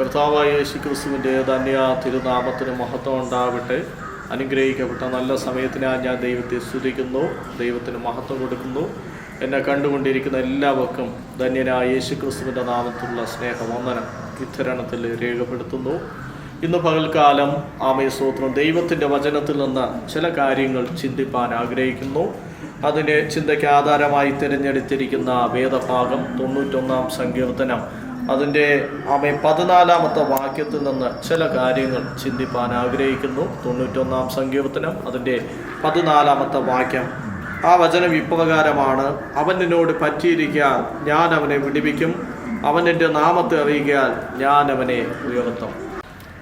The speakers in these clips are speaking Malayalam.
കർത്താവായ യേശു ക്രിസ്തുവിന്റെ ധന്യ തിരുനാമത്തിന് മഹത്വം ഉണ്ടാവട്ടെ. അനുഗ്രഹിക്കപ്പെട്ട നല്ല സമയത്തിനാ ഞാൻ ദൈവത്തെ സ്തുതിക്കുന്നു. ദൈവത്തിന് മഹത്വം കൊടുക്കുന്നു. എന്നെ കണ്ടുകൊണ്ടിരിക്കുന്ന എല്ലാവർക്കും ധന്യനായ യേശു ക്രിസ്തുവിന്റെ നാമത്തിലുള്ള സ്നേഹവന്ദനം ഇത്തരണത്തിൽ രേഖപ്പെടുത്തുന്നു. ഇന്ന് പകൽക്കാലം സ്തോത്രം. ദൈവത്തിന്റെ വചനത്തിൽ നിന്ന് ചില കാര്യങ്ങൾ ചിന്തിപ്പാൻ ആഗ്രഹിക്കുന്നു. അതിന് ചിന്തയ്ക്ക് ആധാരമായി തിരഞ്ഞെടുത്തിരിക്കുന്ന വേദഭാഗം തൊണ്ണൂറ്റൊന്നാം സങ്കീർത്തനം അതിന്റെ ആമേ പതിനാലാമത്തെ വാക്യത്തിൽ നിന്ന് ചില കാര്യങ്ങൾ ചിന്തിപ്പാൻ ആഗ്രഹിക്കുന്നു. തൊണ്ണൂറ്റൊന്നാം സങ്കീർത്തനം അതിന്റെ പതിനാലാമത്തെ വാക്യം. ആ വചനം ഇപ്രകാരമാണ് അവൻ എന്നോട് പറ്റിയിരിക്കാൻ ഞാൻ അവനെ വിടിവിക്കും. അവൻ എന്റെ നാമത്തെ അറിയിക്കാൻ ഞാൻ അവനെ ഉയർത്തും.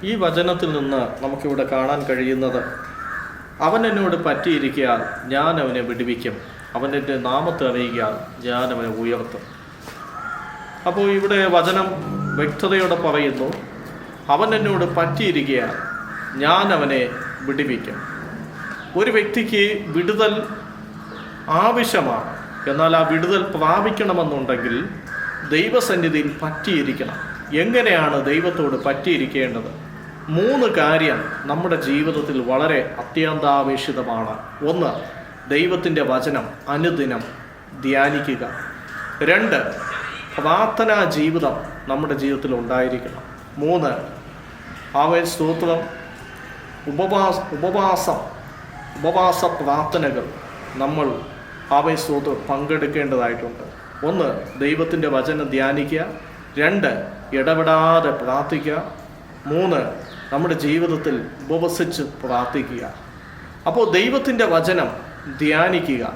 ഈ വചനത്തിൽ നിന്ന് നമുക്കിവിടെ കാണാൻ കഴിയുന്നത് അവൻ എന്നോട് പറ്റിയിരിക്കാൻ ഞാൻ അവനെ വിടിവിക്കും. അവൻ എന്റെ നാമത്തെ അറിയിക്കാൻ ഞാൻ അവനെ ഉയർത്തും. അപ്പോൾ ഇവിടെ വചനം വ്യക്തതയോടെ പറയുന്നു അവൻ എന്നോട് പറ്റിയിരിക്കുകയാണ്. ഞാൻ അവനെ വിടുവിക്കാം. ഒരു വ്യക്തിക്ക് വിടുതൽ ആവശ്യമാണ്. എന്നാൽ ആ വിടുതൽ പ്രാപിക്കണമെന്നുണ്ടെങ്കിൽ ദൈവസന്നിധിയിൽ പറ്റിയിരിക്കണം. എങ്ങനെയാണ് ദൈവത്തോട് പറ്റിയിരിക്കേണ്ടത്? മൂന്ന് കാര്യം നമ്മുടെ ജീവിതത്തിൽ വളരെ അത്യന്താപേക്ഷിതമാണ്. ഒന്ന് ദൈവത്തിന്റെ വചനം അനുദിനം ധ്യാനിക്കുക. രണ്ട് പ്രാർത്ഥനാ ജീവിതം നമ്മുടെ ജീവിതത്തിൽ ഉണ്ടായിരിക്കണം. മൂന്ന് ആവേ സ്തോത്രം ഉപവാസ ഉപവാസം ഉപവാസ പ്രാർത്ഥനകൾ നമ്മൾ ആവേ സ്തോത്രം പങ്കെടുക്കേണ്ടതായിട്ടുണ്ട്. ഒന്ന് ദൈവത്തിന്റെ വചനം ധ്യാനിക്കുക. രണ്ട് ഇടപെടാതെ പ്രാർത്ഥിക്കുക. മൂന്ന് നമ്മുടെ ജീവിതത്തിൽ ഉപവസിച്ച് പ്രാർത്ഥിക്കുക. അപ്പോൾ ദൈവത്തിന്റെ വചനം ധ്യാനിക്കുക.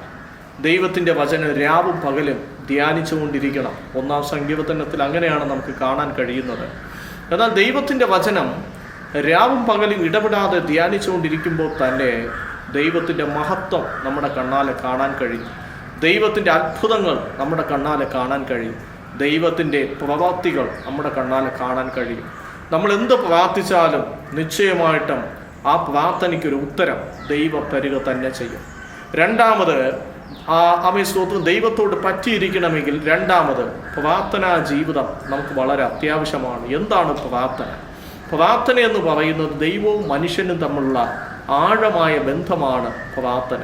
ദൈവത്തിന്റെ വചനം രാവും പകലും ധ്യാനിച്ചുകൊണ്ടിരിക്കണം. ഒന്നാം സങ്കീർത്തനത്തിൽ അങ്ങനെയാണ് നമുക്ക് കാണാൻ കഴിയുന്നത്. എന്നാൽ ദൈവത്തിന്റെ വചനം രാവും പകലും ഇടപെടാതെ ധ്യാനിച്ചുകൊണ്ടിരിക്കുമ്പോൾ തന്നെ ദൈവത്തിന്റെ മഹത്വം നമ്മുടെ കണ്ണാലെ കാണാൻ കഴിയും. ദൈവത്തിന്റെ അത്ഭുതങ്ങൾ നമ്മുടെ കണ്ണാലെ കാണാൻ കഴിയും. ദൈവത്തിന്റെ പ്രവർത്തികൾ നമ്മുടെ കണ്ണാലെ കാണാൻ കഴിയും. നമ്മൾ എന്ത് പ്രാർത്ഥിച്ചാലും നിശ്ചയമായിട്ടും ആ പ്രാർത്ഥനയ്ക്കൊരു ഉത്തരം ദൈവം തരിക തന്നെ ചെയ്യും. രണ്ടാമത് ആ അമേ സ്തോത്രം ദൈവത്തോട് പറ്റിയിരിക്കണമെങ്കിൽ രണ്ടാമത് പ്രാർത്ഥനാ ജീവിതം നമുക്ക് വളരെ അത്യാവശ്യമാണ്. എന്താണ് പ്രാർത്ഥന? പ്രാർത്ഥന എന്ന് പറയുന്നത് ദൈവവും മനുഷ്യനും തമ്മിലുള്ള ആഴമായ ബന്ധമാണ് പ്രാർത്ഥന.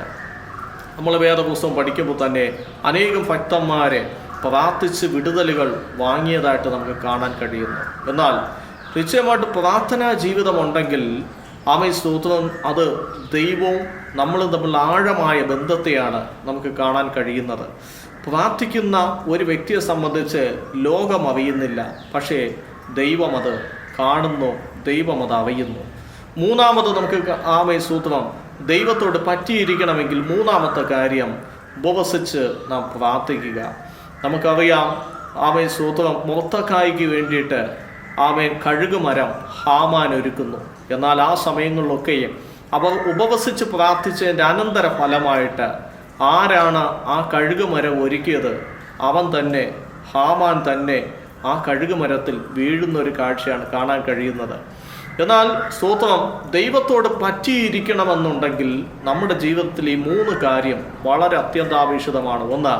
നമ്മൾ വേദപുസ്തകം പഠിക്കുമ്പോൾ തന്നെ അനേകം ഭക്തന്മാരെ പ്രാർത്ഥിച്ച് വിടുതലുകൾ വാങ്ങിയതായിട്ട് നമുക്ക് കാണാൻ കഴിയുന്നു. എന്നാൽ നിശ്ചയമായിട്ട് പ്രാർത്ഥനാ ജീവിതമുണ്ടെങ്കിൽ ആമേ സ്തോത്രം. അത് ദൈവവും നമ്മളും തമ്മിലുള്ള ആഴമായ ബന്ധത്തെയാണ് നമുക്ക് കാണാൻ കഴിയുന്നത്. പ്രാർത്ഥിക്കുന്ന ഒരു വ്യക്തിയെ സംബന്ധിച്ച് ലോകം അറിയുന്നില്ല. പക്ഷേ ദൈവം അത് കാണുന്നു. ദൈവം അത് അറിയുന്നു. മൂന്നാമത് നമുക്ക് ആമേ സൂത്രം ദൈവത്തോട് പറ്റിയിരിക്കണമെങ്കിൽ മൂന്നാമത്തെ കാര്യം ഉപവസിച്ച് നാം പ്രാർത്ഥിക്കുക. നമുക്കറിയാം ആമേ സൂത്രം മുറത്തക്കായ്ക്ക് വേണ്ടിയിട്ട് ആമേൻ കഴുകുമരം ഹാമാൻ ഒരുക്കുന്നു. എന്നാൽ ആ സമയങ്ങളിലൊക്കെയും അവർ ഉപവസിച്ച് പ്രാർത്ഥിച്ചതിന്റെ അനന്തര ഫലമായിട്ട് ആരാണ് ആ കഴുകുമരം ഒരുക്കിയത്? അവൻ തന്നെ ഹാമാൻ തന്നെ ആ കഴുകുമരത്തിൽ വീഴുന്ന ഒരു കാഴ്ചയാണ് കാണാൻ കഴിയുന്നത്. എന്നാൽ സ്തോത്രം ദൈവത്തോട് പറ്റിയിരിക്കണമെന്നുണ്ടെങ്കിൽ നമ്മുടെ ജീവിതത്തിൽ ഈ മൂന്ന് കാര്യം വളരെ അത്യന്താപേക്ഷിതമാണ്. ഒന്ന്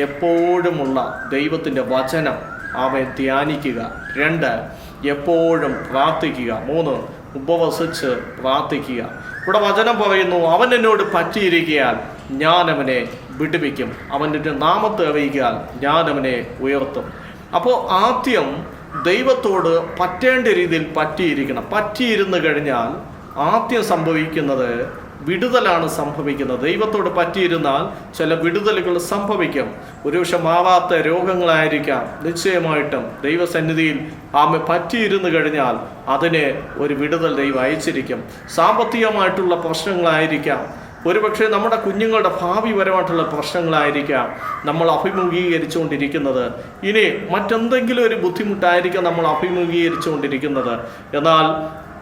എപ്പോഴുമുള്ള ദൈവത്തിന്റെ വചനം. അവൻ ധ്യാനിക്കുക. രണ്ട് എപ്പോഴും പ്രാർത്ഥിക്കുക. മൂന്ന് ഉപവസിച്ച് പ്രാർത്ഥിക്കുക. ഇവിടെ വചനം പറയുന്നു അവൻ എന്നോട് പറ്റിയിരിക്കാൻ ഞാൻ അവനെ വിടുവിക്കും. അവന്റെ നാമത്തെ അറിയിക്കാൻ ഞാൻ അവനെ ഉയർത്തും. അപ്പോൾ ആദ്യം ദൈവത്തോട് പറ്റേണ്ട രീതിയിൽ പറ്റിയിരിക്കണം. പറ്റിയിരുന്നു കഴിഞ്ഞാൽ ആദ്യം സംഭവിക്കുന്നത് വിടുതലാണ് സംഭവിക്കുന്നത്. ദൈവത്തോട് പറ്റിയിരുന്നാൽ ചില വിടുതലുകൾ സംഭവിക്കും. ഒരുപക്ഷെ മാവാത്ത രോഗങ്ങളായിരിക്കാം. നിശ്ചയമായിട്ടും ദൈവസന്നിധിയിൽ ആമെ പറ്റിയിരുന്നു കഴിഞ്ഞാൽ അതിന് ഒരു വിടുതൽ ദൈവം അയച്ചിരിക്കും. സാമ്പത്തികമായിട്ടുള്ള പ്രശ്നങ്ങളായിരിക്കാം. ഒരുപക്ഷെ നമ്മുടെ കുഞ്ഞുങ്ങളുടെ ഭാവിപരമായിട്ടുള്ള പ്രശ്നങ്ങളായിരിക്കാം നമ്മൾ അഭിമുഖീകരിച്ചുകൊണ്ടിരിക്കുന്നത്. ഇനി മറ്റെന്തെങ്കിലും ഒരു ബുദ്ധിമുട്ടായിരിക്കാം നമ്മൾ അഭിമുഖീകരിച്ചുകൊണ്ടിരിക്കുന്നത്. എന്നാൽ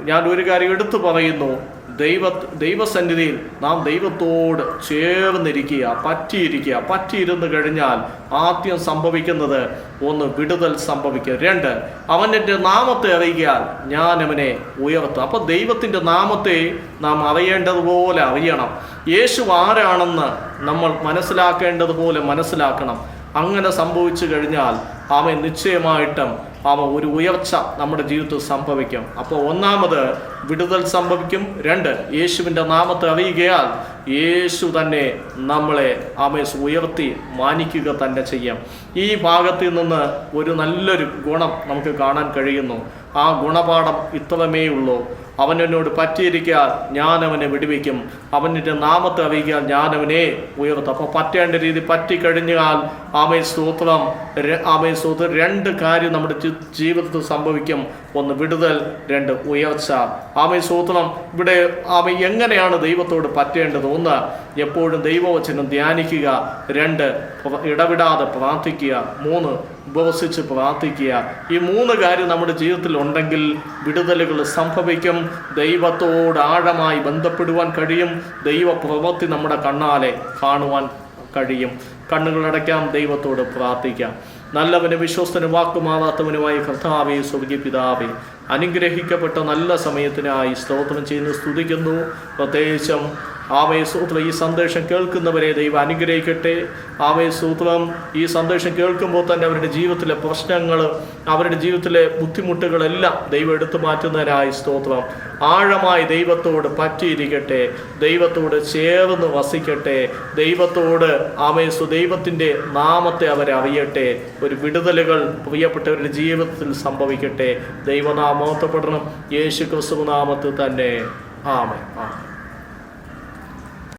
ഞാൻ ഒരു കാര്യം എടുത്തു പറയുന്നു. ദൈവ ദൈവസന്നിധിയിൽ നാം ദൈവത്തോട് ചേർന്നിരിക്കുക പറ്റിയിരിക്കുക. പറ്റിയിരുന്ന് കഴിഞ്ഞാൽ ആദ്യം സംഭവിക്കുന്നത് ഒന്ന് വിടുതൽ സംഭവിക്കുക. രണ്ട് അവന്റെ നാമത്തെ അറിയിക്കാൻ ഞാൻ അവനെ ഉയർത്തും. അപ്പോൾ ദൈവത്തിന്റെ നാമത്തെ നാം അറിയേണ്ടതുപോലെ അറിയണം. യേശു ആരാണെന്ന് നമ്മൾ മനസ്സിലാക്കേണ്ടതുപോലെ മനസ്സിലാക്കണം. അങ്ങനെ സംഭവിച്ചു കഴിഞ്ഞാൽ ആമ നിശ്ചയമായിട്ടും ആമ ഒരു ഉയർച്ച നമ്മുടെ ജീവിതത്തിൽ സംഭവിക്കും. അപ്പോൾ ഒന്നാമത് വിടുതൽ സംഭവിക്കും. രണ്ട് യേശുവിന്റെ നാമത്തെ അറിയുകയാൽ യേശു തന്നെ നമ്മളെ ആമയെ ഉയർത്തി മാനിക്കുക തന്നെ ചെയ്യാം. ഈ ഭാഗത്തിൽ നിന്ന് ഒരു നല്ലൊരു ഗുണം നമുക്ക് കാണാൻ കഴിയുന്നു. ആ ഗുണപാഠം ഇത്രമേ ഉള്ളൂ അവൻ എന്നോട് പറ്റിയിരിക്കാൻ ഞാൻ അവനെ വിടുവിക്കും അവന്റെ നാമത്തെ അറിയിക്കാൻ ഞാൻ അവനെ ഉയർത്തും. അപ്പോൾ പറ്റേണ്ട രീതി പറ്റിക്കഴിഞ്ഞാൽ ആമേ സ്തോത്രം. ര- ആമേ സ്തോത്രം. രണ്ട് കാര്യം നമ്മുടെ ജീവിതത്തിൽ സംഭവിക്കും. ഒന്ന് വിടുതൽ രണ്ട് ഉയർച്ച. ആമേ സൂത്രം ഇവിടെ ആമ എങ്ങനെയാണ് ദൈവത്തോട് പറ്റേണ്ടത്? ഒന്ന് എപ്പോഴും ദൈവവചനം ധ്യാനിക്കുക. രണ്ട് ഇടവിടാതെ പ്രാർത്ഥിക്കുക. മൂന്ന് ഉപവസിച്ച് പ്രാർത്ഥിക്കുക. ഈ മൂന്ന് കാര്യം നമ്മുടെ ജീവിതത്തിൽ ഉണ്ടെങ്കിൽ വിടുതലുകൾ സംഭവിക്കും. ദൈവത്തോട് ആഴമായി ബന്ധപ്പെടുവാൻ കഴിയും. ദൈവ പ്രവൃത്തി നമ്മുടെ കണ്ണാലെ കാണുവാൻ കഴിയും. കണ്ണുകളടയ്ക്കാം ദൈവത്തോട് പ്രാർത്ഥിക്കാം. നല്ലവന് വിശ്വസ്തന് വാക്കുമാറാത്തവനുമായി കർത്താവെ സ്വർഗീയ പിതാവെ അനുഗ്രഹിക്കപ്പെട്ട നല്ല സമയത്തിനായി സ്തോത്രം ചെയ്യുന്നു സ്തുതിക്കുന്നു. പ്രത്യേകിച്ചും ആമേ സൂത്രം ഈ സന്ദേശം കേൾക്കുന്നവരെ ദൈവം അനുഗ്രഹിക്കട്ടെ. ആമയ സൂത്രം ഈ സന്ദേശം കേൾക്കുമ്പോൾ തന്നെ അവരുടെ ജീവിതത്തിലെ പ്രശ്നങ്ങൾ അവരുടെ ജീവിതത്തിലെ ബുദ്ധിമുട്ടുകളെല്ലാം ദൈവം എടുത്തു മാറ്റുന്നതിനായി സ്തോത്രം. ആഴമായി ദൈവത്തോട് പറ്റിയിരിക്കട്ടെ. ദൈവത്തോട് ചേർന്ന് വസിക്കട്ടെ. ദൈവത്തോട് ആമയസു ദൈവത്തിന്റെ നാമത്തെ അവരെ അറിയട്ടെ. ഒരു വിടുതലുകൾ പ്രിയപ്പെട്ടവരുടെ ജീവിതത്തിൽ സംഭവിക്കട്ടെ. ദൈവനാമോത്തപ്പെടണം യേശു ക്രിസ്തു നാമത്തിൽ തന്നെ. ആമേ ആമേ